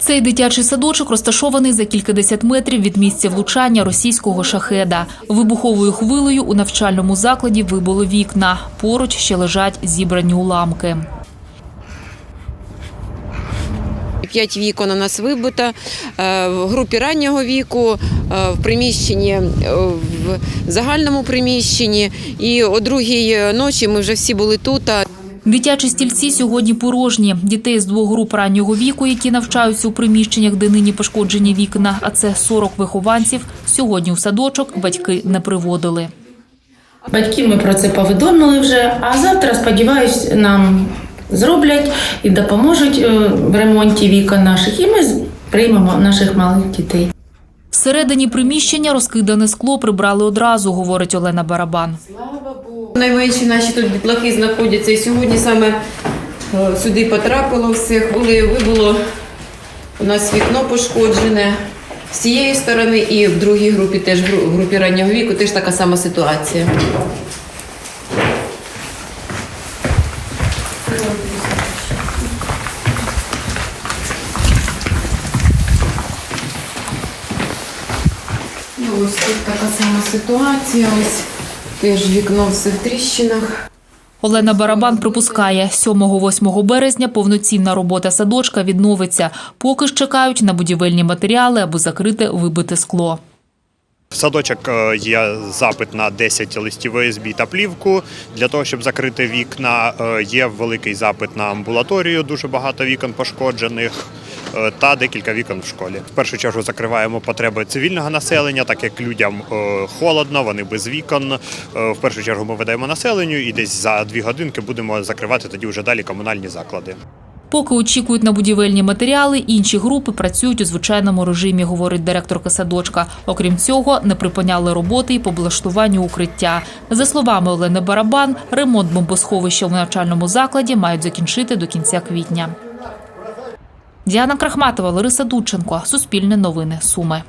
Цей дитячий садочок розташований за кількадесят метрів від місця влучання російського шахеда. Вибуховою хвилею у навчальному закладі вибило вікна. Поруч ще лежать зібрані уламки. П'ять вікон у нас вибито е, в групі раннього віку, е, в приміщенні, е, в загальному приміщенні. І о другій ночі ми вже всі були тут. Дитячі стільці сьогодні порожні. Дітей з двох груп раннього віку, які навчаються у приміщеннях, де нині пошкоджені вікна, а це 40 вихованців. Сьогодні у садочок батьки не приводили. Батьків ми про це повідомили вже, а завтра, сподіваюсь, нам зроблять і допоможуть е, в ремонті вікон наших, і ми приймемо наших малих дітей. Всередині приміщення розкидане скло прибрали одразу, говорить Олена Барабан. Найменші наші тут дітлахи знаходяться. І сьогодні саме е, сюди потрапило все. Були, вибуло у нас вікно пошкоджене з цієї сторони, і в другій групі, теж в групі раннього віку, теж така сама ситуація. Ну, ось тут така сама ситуація. Ось теж вікно все в тріщинах. Олена Барабан припускає, 7-8 березня повноцінна робота садочка відновиться. Поки ж чекають на будівельні матеріали, аби закрити вибите скло. В Садочок е, є запит на 10 листів ОСБ та плівку для того, щоб закрити вікна. Е, Є великий запит на амбулаторію, дуже багато вікон пошкоджених та декілька вікон в школі. В першу чергу закриваємо потреби цивільного населення, так як людям е, холодно, вони без вікон. Е, В першу чергу ми видаємо населенню і десь за дві годинки будемо закривати тоді вже далі комунальні заклади. Поки очікують на будівельні матеріали, інші групи працюють у звичайному режимі, говорить директорка садочка. Окрім цього, не припиняли роботи і по облаштуванню укриття. За словами Олени Барабан, ремонт бомбосховища в навчальному закладі мають закінчити до кінця квітня. Діана Крахматова, Лариса Дудченко, Суспільне новини, Суми.